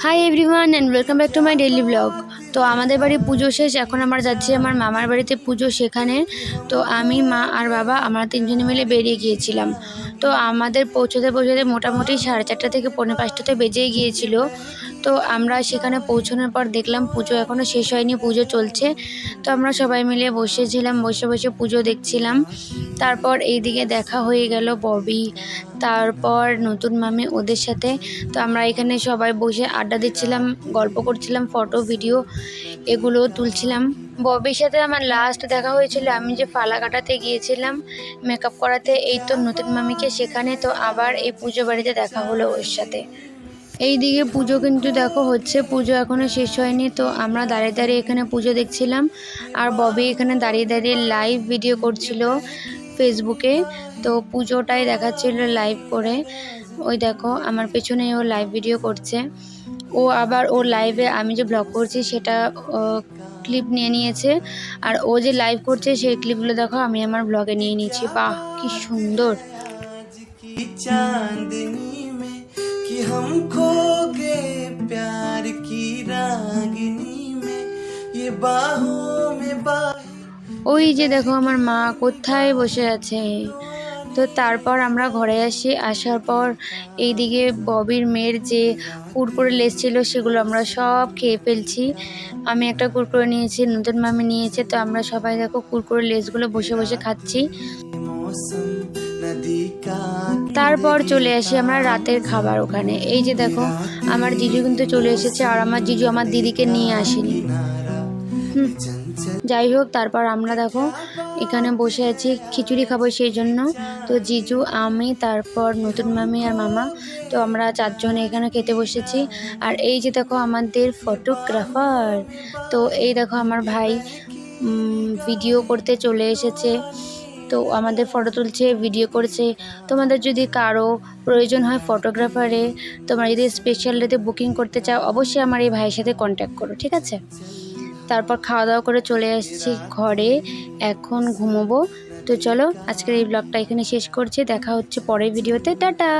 Hi everyone and welcome back to my daily vlog. তো আমাদের বাড়ি পুজো শেষ, এখন আমরা যাচ্ছি আমার মামার বাড়িতে পুজো সেখানে। তো আমি, মা আর বাবা আমরা তিনজনে মিলে বেরিয়ে গিয়েছিলাম। তো আমাদের পৌঁছতে পৌঁছতে মোটামুটি সাড়ে চারটা থেকে পৌনে পাঁচটাতে বেজেই গিয়েছিল। তো আমরা সেখানে পৌঁছানোর পর দেখলাম পুজো এখনও শেষ হয়নি, পুজো চলছে। তো আমরা সবাই মিলে বসেছিলাম, বসে বসে পুজো দেখছিলাম। তারপর এইদিকে দেখা হয়ে গেল ববি, তারপর নতুন মামি ওদের সাথে। তো আমরা এখানে সবাই বসে আড্ডা দিচ্ছিলাম, গল্প করছিলাম, ফটো, ভিডিও। এগুলো তুলছিলাম। ববির সাথে আমার লাস্ট দেখা হয়েছিল, আমি যে ফালা কাটাতে গিয়েছিলাম মেকআপ করাতে, এই তো নতুন মামিকে সেখানে, তো আবার এই পুজো বাড়িতে দেখা হলো ওর সাথে। এই দিকে পুজো কিন্তু দেখো হচ্ছে, পুজো এখনও শেষ হয়নি, তো আমরা দাঁড়িয়ে দাঁড়িয়ে এখানে পুজো দেখছিলাম। আর ববি এখানে দাঁড়িয়ে দাঁড়িয়ে লাইভ ভিডিও করছিল ফেসবুকে তো পুজোটাই দেখাচ্ছিল লাইভ করে। ওই দেখো, আমার পেছনে ও লাইভ ভিডিও করছে। ও আবার ওর লাইভে আমি যে ব্লগ করছি সেটা ক্লিপ নিয়ে নিয়েছে। আর ও যে লাইভ করছে সেই ক্লিপগুলো দেখো, আমি আমার ব্লগে নিয়ে নিয়েছি। বাহ, কি সুন্দর। ওই যে দেখো আমার মা কোথায় বসে আছে? তো তারপর আমরা ঘরে আসি। আসার পর এইদিকে ববির মেয়ের যে কুরকুরে লেস ছিল সেগুলো আমরা সব খেয়ে ফেলছি। আমি একটা কুরকুরে নিয়েছি, নতুন মামি নিয়েছে, তো আমরা সবাই দেখো কুরকুরে লেসগুলো বসে বসে খাচ্ছি। তারপর চলে আসি আমরা রাতের খাবার ওখানে। এই যে দেখো, আমার জিজু কিন্তু চলে এসেছে আর আমার জিজু আমার দিদিকে নিয়ে আসেনি। হুম। যাই হোক, তারপর আমরা দেখো, এখানে বসে আছি, খিচুড়ি খাব সেই জন্য। তো জিজু, আমি, তারপর নতুন মামি আর মামা। তো আমরা চারজন এখানে খেতে বসেছি। আর এই যে দেখো আমাদের ফটোগ্রাফার তো এই দেখো আমার ভাই ভিডিও করতে চলে এসেছে। তো আমাদের ফটো তুলছে ভিডিও করছে। তোমাদের যদি কারও প্রয়োজন হয় ফটোগ্রাফারে তোমরা যদি স্পেশাল ডেতে বুকিং করতে চাও, অবশ্যই আমার এই ভাইয়ের সাথে কন্ট্যাক্ট করো, ঠিক আছে? তারপর খাওয়া দাওয়া করে চলে এসেছি ঘরে। এখন ঘুমোবো। তো চলো, আজকের এই ব্লগটা এখানে শেষ করছি। দেখা হচ্ছে পরের ভিডিওতে টাটা!